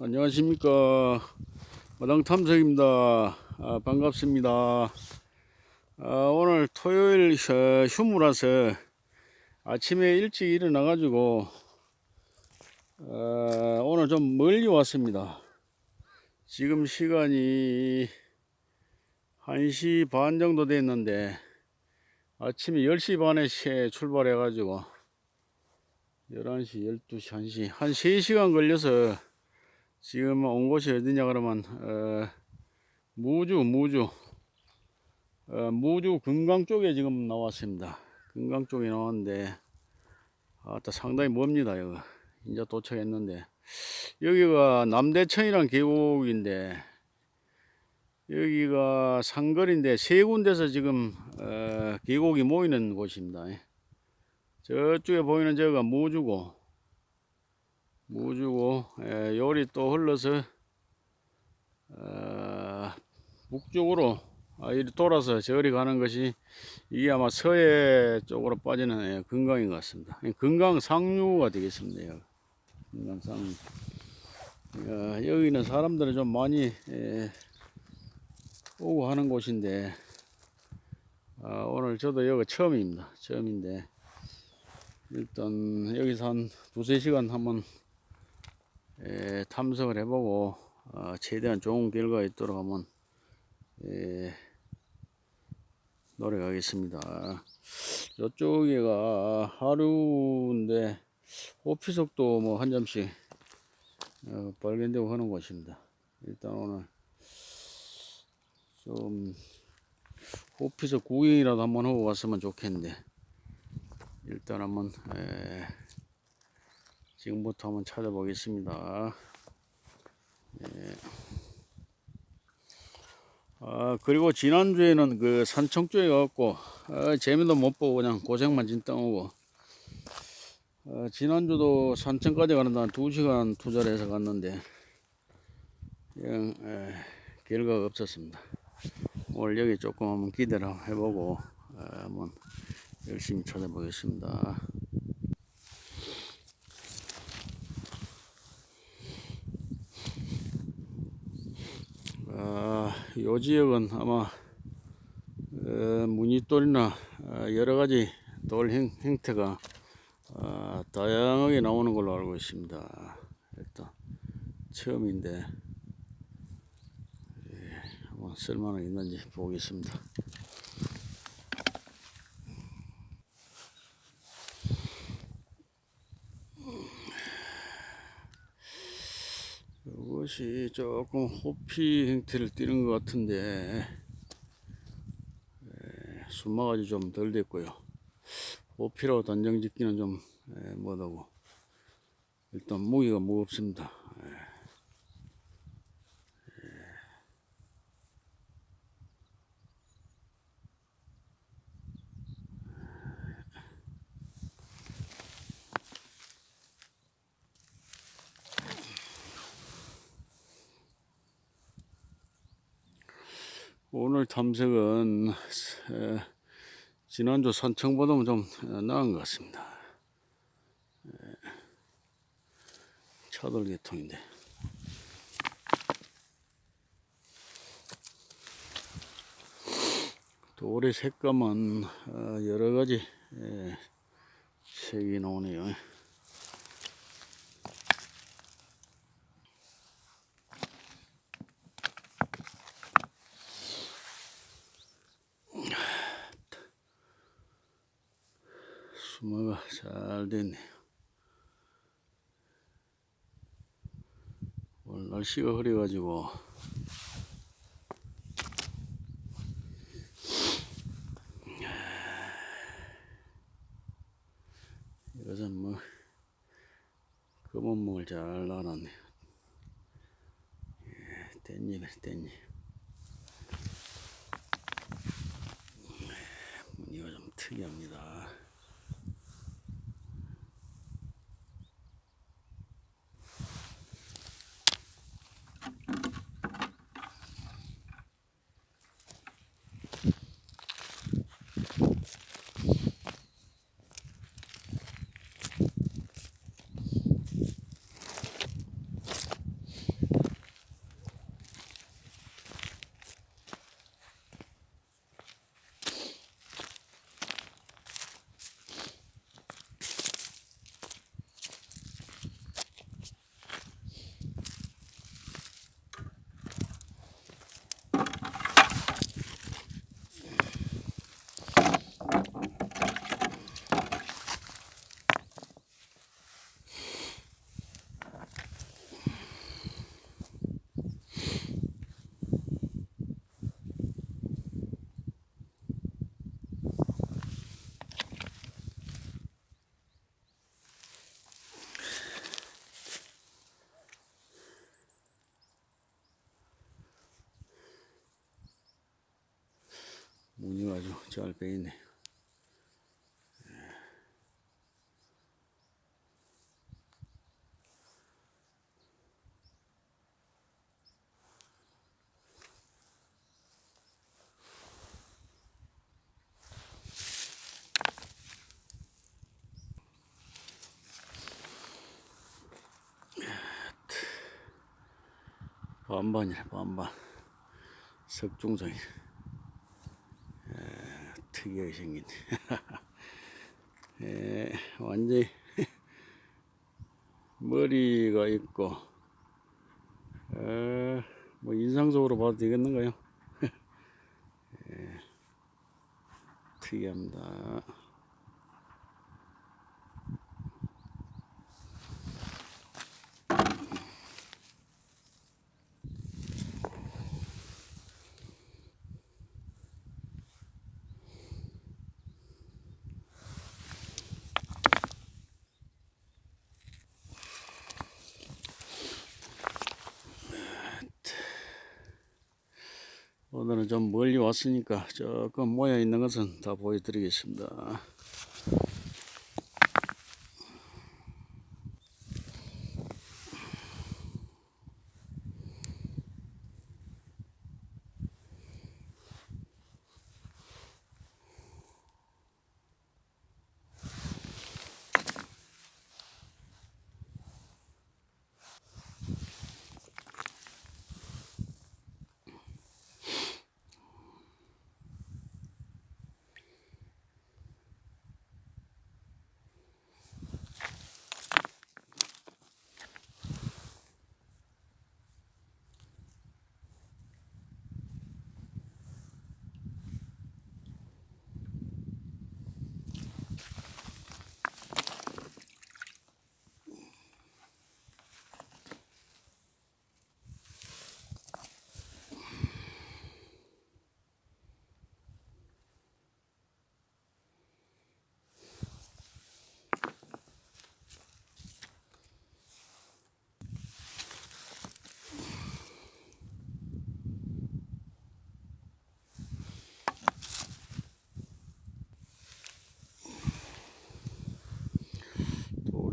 안녕하십니까. 마당 탐색입니다. 아, 반갑습니다. 아, 오늘 토요일 휴- 휴무라서 아침에 일찍 일어나 가지고 아, 오늘 좀 멀리 왔습니다. 지금 시간이 1시 반 정도 됐는데 아침에 10시 반에 시- 출발해 가지고 11시 12시 1시 한 3시간 걸려서 지금 온 곳이 어디냐 그러면 어, 무주 무주 어, 무주 금강 쪽에 지금 나왔습니다. 금강 쪽에 나왔는데 아따 상당히 멉니다 여기 이제 도착했는데 여기가 남대천이란 계곡인데 여기가 상거리인데 세 군데서 지금 어, 계곡이 모이는 곳입니다. 저쪽에 보이는 저가 무주고 무주고 예, 요리 또 흘러서 어, 북쪽으로 아, 이리 돌아서 저리 가는 것이 이게 아마 서해 쪽으로 빠지는 예, 금강인 것 같습니다. 예, 금강 상류가 되겠습니다. 여기. 금강 상류. 어, 여기는 사람들이 좀 많이 예, 오고 하는 곳인데 아, 오늘 저도 여기 처음입니다. 처음인데 일단 여기서 한 두세 시간 한번 에, 탐색을 해보고 어, 최대한 좋은 결과 있도록 한번 에, 노력하겠습니다. 이쪽에가 하루인데 호피석도 뭐 한 점씩 어, 발견되고 하는 곳입니다. 일단 오늘 좀 호피석 구경이라도 한번 하고 왔으면 좋겠는데 일단 한번 에, 지금부터 한번 찾아보겠습니다. 예. 아 그리고 지난주에는 그 산청 쪽에 가갖고 아, 재미도 못 보고 그냥 고생만 진땅 오고 아, 지난주도 산청까지 가는데 한 2시간 투자를 해서 갔는데 그냥 에, 결과가 없었습니다. 오늘 여기 조금 한번 기대를 해보고 아, 한번 열심히 찾아보겠습니다. 아, 요 지역은 아마 어, 무늬돌이나 어, 여러 가지 돌 형, 형태가 어, 다양하게 나오는 걸로 알고 있습니다. 일단 처음인데 예, 한번 쓸만한 게 있는지 보겠습니다. 이것이 조금 호피 형태를 띠는 것 같은데 에, 수막아지 좀 덜 됐고요. 호피라고 단정 짓기는 좀 에, 못하고 일단 무게가 무겁습니다. 오늘 탐색은 에, 지난주 산청보다는 좀 에, 나은 것 같습니다. 에, 차돌 계통인데. 돌의 색감은 어, 여러 가지 에, 색이 나오네요. 수마가 잘 됐네요. 오늘 날씨가 흐려가지고 이것은 뭐 검은 목을 잘 나눴네요. 예, 댄이네 댄이. 무늬가 좀 특이합니다. 잘 베이네. 반반이네 반반 석중성이. 에, 특이하게 생긴 에, 완전히 머리가 있고 에, 뭐 인상적으로 봐도 되겠는가요? 에, 특이합니다. 오늘은 좀 멀리 왔으니까 조금 모여 있는 것은 다 보여드리겠습니다.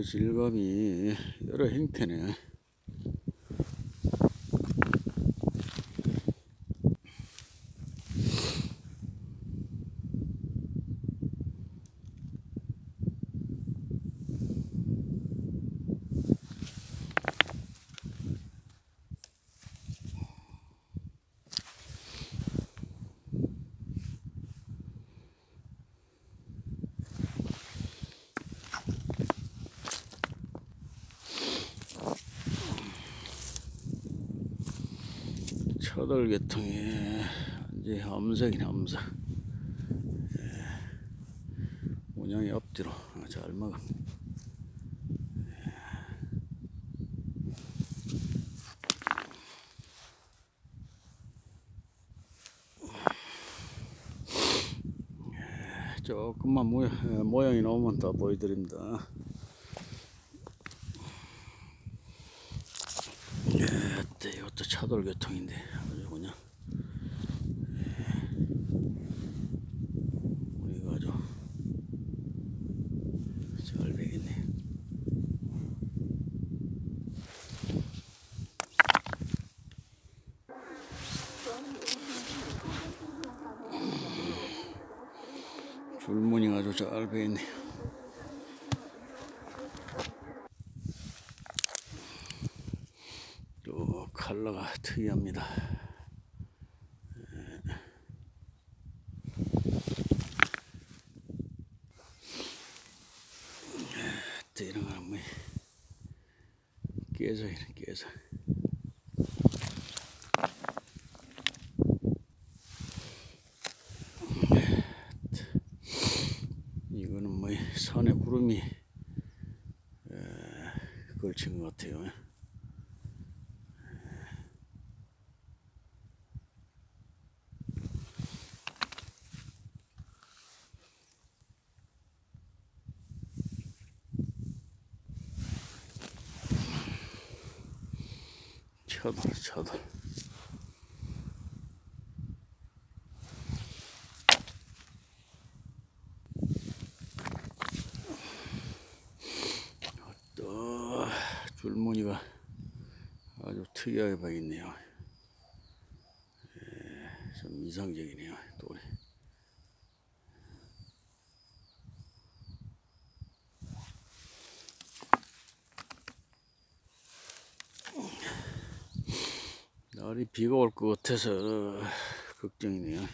돌의 질감이 여러 형태네. 차돌계통에 이제 암석이네 암석. 예. 모양이 앞뒤로 잘 먹어. 예, 조금만 모양, 예, 모양이 나오면 다 보여드립니다. 예, 네, 이것도 차돌계통인데 아주 그냥 예, 우리가 아주 잘 되겠네. 줄무늬가 아주 잘 배있네. 또 컬러가 특이합니다. 또 이런 거는 뭐 깨져이네 깨져. 이거는 뭐 산에 구름이 에, 걸친 것 같아요. 쳐다 쳐다 또 줄무늬가 아주 특이하게 박있네요. 예, 좀 이상적이네요. 돌이. 날이 비가 올 것 같아서 걱정이네요. 예.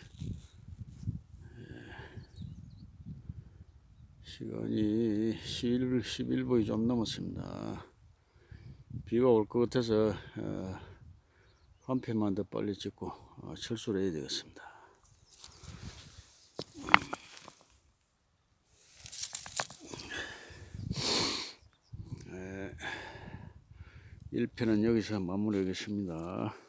시간이 11, 11분이 좀 넘었습니다. 비가 올 것 같아서 어, 한 편만 더 빨리 찍고 어, 철수를 해야 되겠습니다. 네. 1편은 여기서 마무리하겠습니다.